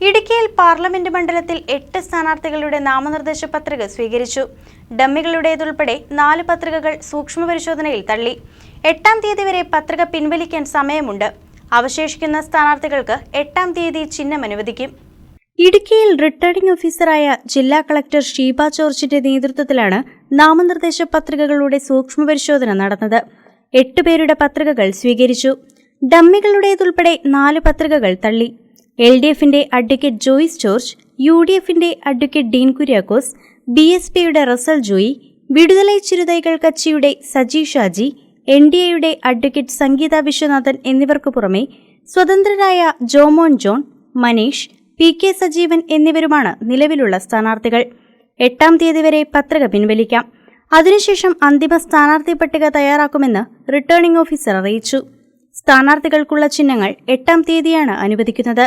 ഇടുക്കിയിൽ പാർലമെന്റ് മണ്ഡലത്തിൽ എട്ട് സ്ഥാനാർത്ഥികളുടെ നാമനിർദ്ദേശ പത്രിക സ്വീകരിച്ചു. ഡമ്മികളുടേതുൾപ്പെടെ നാല് പത്രികകൾ സൂക്ഷ്മ പരിശോധനയിൽ തള്ളി. എട്ടാം തീയതി വരെ പത്രിക പിൻവലിക്കാൻ സമയമുണ്ട്. അവശേഷിക്കുന്ന സ്ഥാനാർത്ഥികൾക്ക് എട്ടാം തീയതി ചിഹ്നം അനുവദിക്കും. ഇടുക്കിയിൽ റിട്ടേണിംഗ് ഓഫീസറായ ജില്ലാ കളക്ടർ ഷീബ ജോർജിന്റെ നേതൃത്വത്തിലാണ് നാമനിർദ്ദേശ പത്രികകളുടെ സൂക്ഷ്മ പരിശോധന നടന്നത്. എട്ട് പേരുടെ പത്രികകൾ സ്വീകരിച്ചു. ഡമ്മികളുടേതുൾപ്പെടെ നാല് പത്രികകൾ തള്ളി. എൽ ഡി എഫിന്റെ advocate Joyce George U D എഫിന്റെ advocate Dean Kuriakose B S പിയുടെ റസൽ ജോയി വിടുതലൈ ചിരുതൈകൾ കച്ചിയുടെ സജി ഷാജി എൻ ഡി എയുടെ അഡ്വക്കേറ്റ് സംഗീത വിശ്വനാഥൻ എന്നിവർക്കു പുറമെ സ്വതന്ത്രരായ ജോമോൻ ജോൺ മനീഷ് പി കെ സജീവൻ എന്നിവരുമാണ് നിലവിലുള്ള സ്ഥാനാർത്ഥികൾ. എട്ടാം തീയതി വരെ പത്രിക പിൻവലിക്കാം. അതിനുശേഷം അന്തിമ സ്ഥാനാർത്ഥി പട്ടിക തയ്യാറാക്കുമെന്ന് റിട്ടേണിംഗ് ഓഫീസർ അറിയിച്ചു. സ്ഥാനാർത്ഥികൾക്കുള്ള ചിഹ്നങ്ങൾ എട്ടാം തീയതിയാണ് അനുവദിക്കുന്നത്.